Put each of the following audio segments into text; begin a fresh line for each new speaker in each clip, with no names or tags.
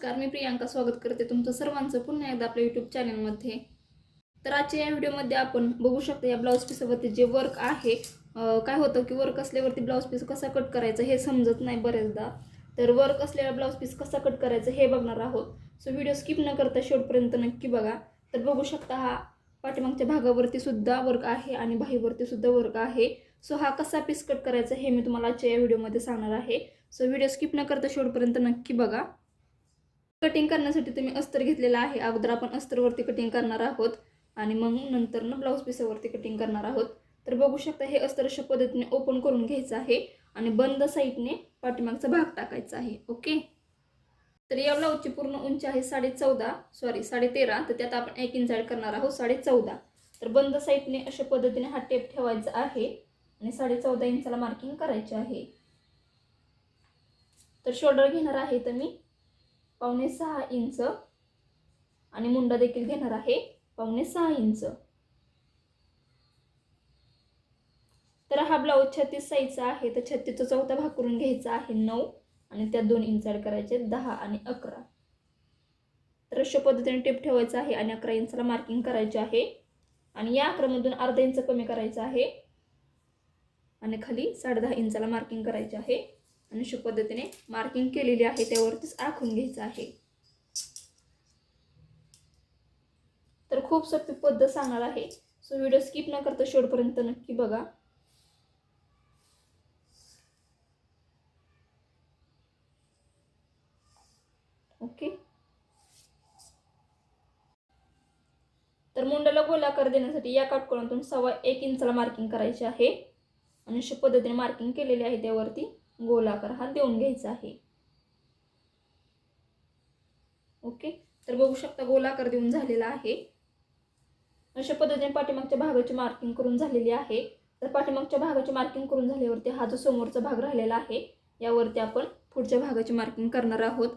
नमस्कार मी प्रियांका स्वागत करते तुमचं सर्वांचं पुन्हा एकदा आपल्या यूट्यूब चॅनलमध्ये तर आजच्या या व्हिडिओमध्ये आपण बघू शकतो या ब्लाऊज पीसवरती जे वर्क आहे काय होतं की वर्क असल्यावरती ब्लाऊज पीस कसा कट करायचा हे समजत नाही बरेचदा तर वर्क असलेला ब्लाऊज पीस कसा कट करायचा हे बघणार आहोत. सो व्हिडिओ स्किप न करता शेवटपर्यंत नक्की बघा. तर बघू शकता हा पाठीमागच्या भागावरती सुद्धा वर्क आहे आणि बाहीवरती सुद्धा वर्क आहे. सो हा कसा पीस कट करायचा हे मी तुम्हाला आजच्या या व्हिडिओमध्ये सांगणार आहे. सो व्हिडिओ स्किप न करता शेवटपर्यंत नक्की बघा. कटिंग करण्यासाठी तुम्ही अस्तर घेतलेला आहे. अगोदर आपण अस्तरवरती कटिंग करणार आहोत आणि मग नंतर ना ब्लाऊज पिसावरती कटिंग करणार आहोत. तर बघू शकता हे अस्तर अशा पद्धतीने ओपन करून घ्यायचं आहे आणि बंद साईडने पाठीमागचा भाग टाकायचा आहे. ओके? तर या ब्लाऊजची पूर्ण उंची आहे साडे चौदा सॉरी साडे तेरा तर त्यात आपण एक इंच ॲड करणार आहोत साडे चौदा तर बंद साईडने अशा पद्धतीने हा टेप ठेवायचा आहे आणि साडे चौदा इंचाला मार्किंग करायचे आहे. तर शोल्डर घेणार आहे तर मी पावणे सहा इंच. आणि मुंडा देखील घेणार आहे पावणे सहा इंच. तर हा ब्लाऊज छत्तीस साईजचा आहे. तर छत्तीसचा चौथा भाग करून घ्यायचा आहे नऊ आणि त्यात दोन इंच ॲड करायचे दहा आणि अकरा. तर अशा पद्धतीने टिप ठेवायचा आहे आणि अकरा इंचाला मार्किंग करायचे आहे. आणि या अकरामधून अर्धा इंच कमी करायचं आहे. आणि खाली साडे दहा इंचाला मार्किंग करायचे आहे. अशा पद्धतीने मार्किंग केलेली आहे त्यावरतीच आखून घ्यायचं आहे. तर खूप सोपी पद्धत सांगणार आहे. सो व्हिडिओ स्किप न करता शेवटपर्यंत नक्की बघा. ओके तर मुंडाला गोलाकार देण्यासाठी या काटकोणातून सव्वा एक इंचाला मार्किंग करायचे आहे. आणि अशा पद्धतीने मार्किंग केलेली आहे त्यावरती. गोलाकार हा देऊन घ्यायचा आहे. ओके? तर बघू शकता गोलाकार देऊन झालेला आहे. अशा पद्धतीने पाठीमागच्या भागाची मार्किंग करून झालेली आहे. तर पाठीमागच्या भागाची मार्किंग करून झाल्यावरती हा जो समोरचा भाग राहिलेला आहे यावरती आपण पुढच्या भागाची मार्किंग करणार आहोत.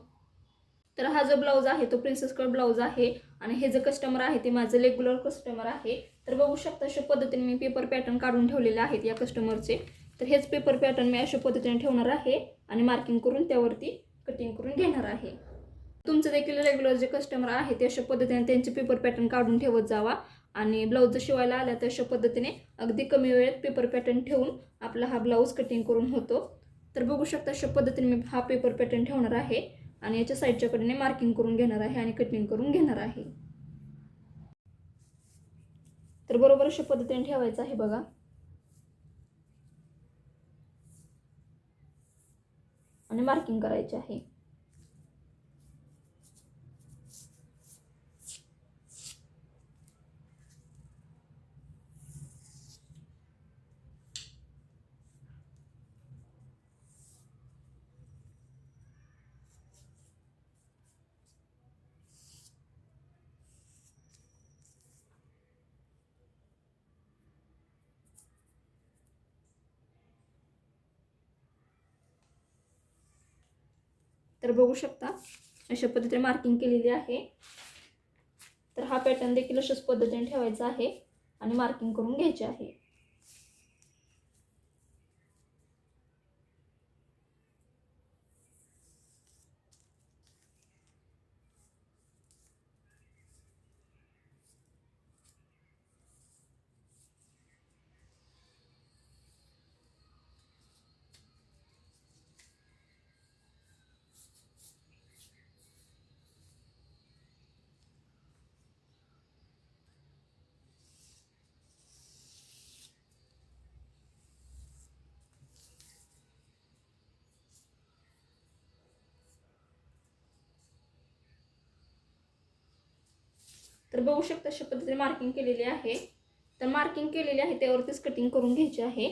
तर हा जो ब्लाऊज आहे तो प्रिन्सेस कट ब्लाऊज आहे आणि हे जे कस्टमर आहे ते माझं रेग्युलर कस्टमर आहे. तर बघू शकता अशा पद्धतीने मी पेपर पॅटर्न काढून ठेवलेले आहेत या कस्टमरचे तर हेच पेपर पॅटर्न मी अशा पद्धतीने ठेवणार आहे आणि मार्किंग करून त्यावरती कटिंग करून घेणार आहे. तुमचं देखील रेग्युलर जे कस्टमर आहे ते अशा पद्धतीने त्यांचे पेपर पॅटर्न काढून ठेवत जावा आणि ब्लाऊज शिवायला आल्या तर अशा पद्धतीने अगदी कमी वेळेत पेपर पॅटर्न ठेवून आपला हा ब्लाऊज कटिंग करून होतो. तर बघू शकता अशा पद्धतीने मी हा पेपर पॅटर्न ठेवणार आहे आणि याच्या साईडच्या कडेने मार्किंग करून घेणार आहे आणि कटिंग करून घेणार आहे. तर बरोबर अशा पद्धतीने ठेवायचं आहे बघा. आणि मार्किंग करायचे आहे. तर बघू शकता अशा पद्धतीने मार्किंग केलेली आहे. तर हा पॅटर्न देखील अशाच पद्धतीने ठेवायचा आहे आणि मार्किंग करून घ्यायचे आहे. तर बघू शकता अशा पद्धतीने मार्किंग केलेली आहे. तर मार्किंग केलेली आहे त्यावरतीच कटिंग करून घ्यायची आहे.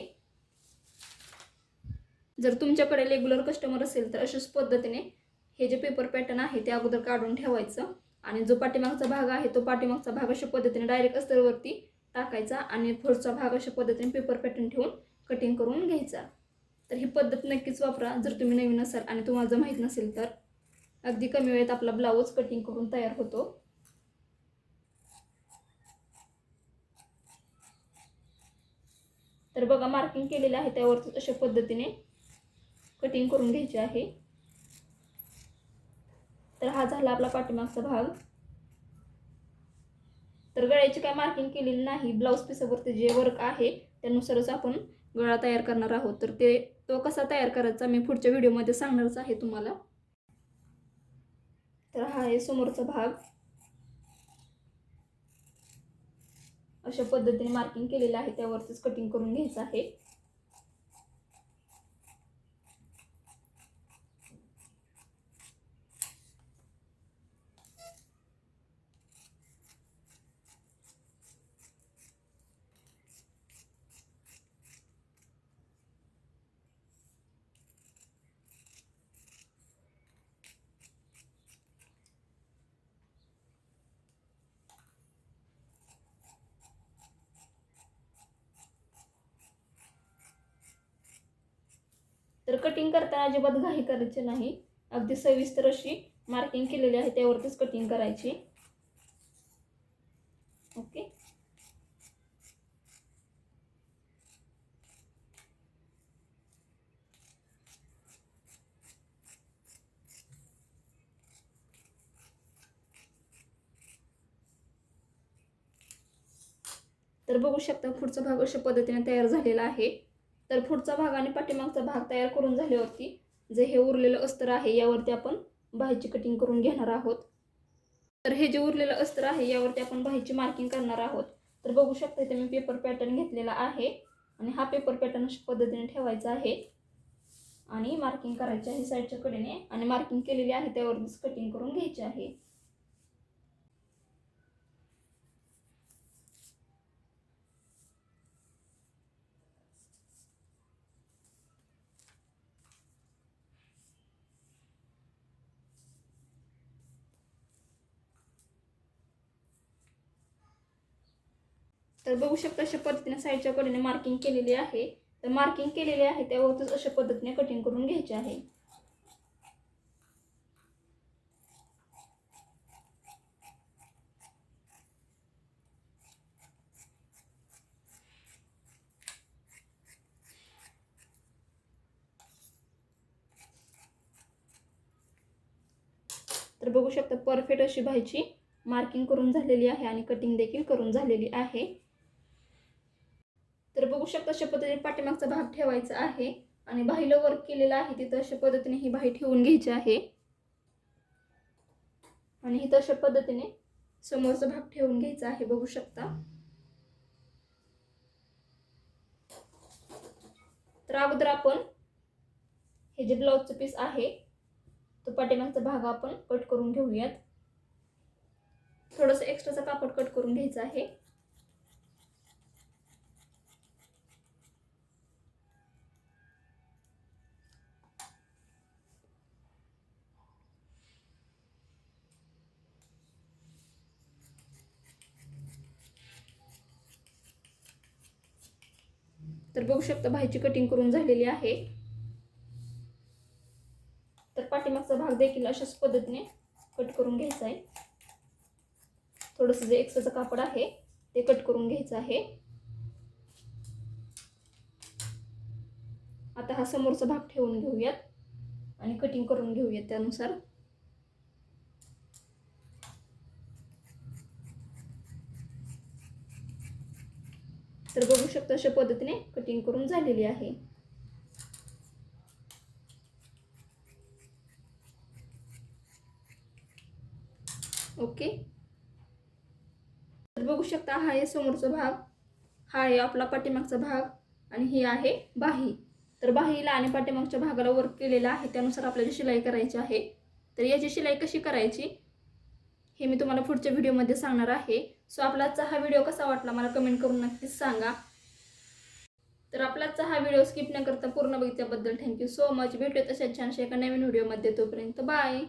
जर तुमच्याकडे रेग्युलर कस्टमर असेल तर अशाच पद्धतीने हे जे पेपर पॅटर्न आहे ते अगोदर काढून ठेवायचं. आणि जो पाठीमागचा भाग आहे तो पाठीमागचा भाग अशा पद्धतीने डायरेक्ट अस्तरवरती टाकायचा आणि पुढचा भाग अशा पद्धतीने पेपर पॅटर्न ठेवून कटिंग करून घ्यायचा. तर ही पद्धत नक्कीच वापरा. जर तुम्ही नवीन असाल आणि तुम्हाला जर माहीत नसेल तर अगदी कमी वेळेत आपला ब्लाऊज कटिंग करून तयार होतो. तर बघा मार्किंग केलेलं आहे त्यावरच अशा पद्धतीने कटिंग करून घ्यायची आहे. तर हा झाला आपला पाठीमागचा भाग. तर गळ्याची काय मार्किंग केलेली नाही ब्लाऊज पिसावरती जे वर्क आहे त्यानुसारच आपण गळा तयार करणार आहोत. तर ते तो कसा तयार करायचा मी पुढच्या व्हिडिओमध्ये सांगणारच आहे तुम्हाला. तर हा आहे समोरचा भाग. अशा पद्धतीने मार्किंग केलेलं आहे त्यावरतीच कटिंग करून घ्यायचं आहे तर कटिंग करताना अजिबात घाई करायची नाही. अगदी सविस्तर अशी मार्किंग केलेली आहे त्यावरतीच कटिंग करायची. ओके तर बघू शकता पुढचा भाग अशा पद्धतीने तयार झालेला आहे. तर पुढचा भाग आणि पाठीमागचा भाग तयार करून झाल्यावरती जे हे उरलेलं अस्तर आहे यावरती आपण बाहेरची कटिंग करून घेणार आहोत. तर हे जे उरलेलं अस्तर आहे यावरती आपण बाहेरची मार्किंग करणार आहोत. तर बघू शकता इथे मी पेपर पॅटर्न घेतलेला आहे आणि हा पेपर पॅटर्न अशा पद्धतीने ठेवायचा आहे. आणि मार्किंग करायची आहे साईडच्या कडेने आणि मार्किंग केलेली आहे त्यावरतीच कटिंग करून घ्यायची आहे. तर बघू शकता अशा पद्धतीने साईडच्या कडेने मार्किंग केलेली आहे. तर मार्किंग केलेली आहे त्यावरच अशा पद्धतीने कटिंग करून घ्यायची आहे. तर बघू शकता परफेक्ट अशी भाईची मार्किंग करून झालेली आहे आणि कटिंग देखील करून झालेली आहे. शकता अशा पद्धतीने पाठीमागचा भाग ठेवायचा आहे आणि बाहीला वर्क केलेलं आहे तिथं अशा पद्धतीने ही बाही ठेवून घ्यायची आहे. आणि इथं अशा पद्धतीने समोरचा भाग ठेवून घ्यायचा आहे बघू शकता. तर अगोदर आपण हे जे ब्लाऊजचं पीस आहे तो पाठीमागचा भाग आपण कट करून घेऊयात. थोडंसं एक्स्ट्राचा कापड कट करून घ्यायचं आहे. तर बघू शकता भाईची कटिंग करून झालेली आहे. तर पाठीमागचा भाग देखील अशाच पद्धतीने कट करून घ्यायचा आहे. थोडंसं जे एक्स्ट्राचं कापड आहे ते कट करून घ्यायचं आहे. आता हा समोरचा भाग ठेवून घेऊयात आणि कटिंग करून घेऊयात त्यानुसार तर बघू शकतो अशा पद्धतीने कटिंग करून झालेली आहे. ओके तर बघू शकता हा आहे समोरचा भाग. हा आहे आपला पाठीमागचा भाग आणि ही आहे बाही. तर बाहीला आणि पाठीमागच्या भागाला वर्क केलेला आहे त्यानुसार आपल्याला शिलाई करायची आहे. तर याची शिलाई कशी करायची? हे मी तुम्हाला पुढच्या व्हिडिओमध्ये सांगणार आहे. सो आपला हा व्हिडिओ कसा वाटला मला कमेंट करून नक्कीच सांगा. तर आपलाच हा व्हिडिओ स्किप न करता पूर्ण बघितल्याबद्दल थँक्यू सो मच भेटूया तशाच छानशा एका नवीन व्हिडिओमध्ये तोपर्यंत. बाय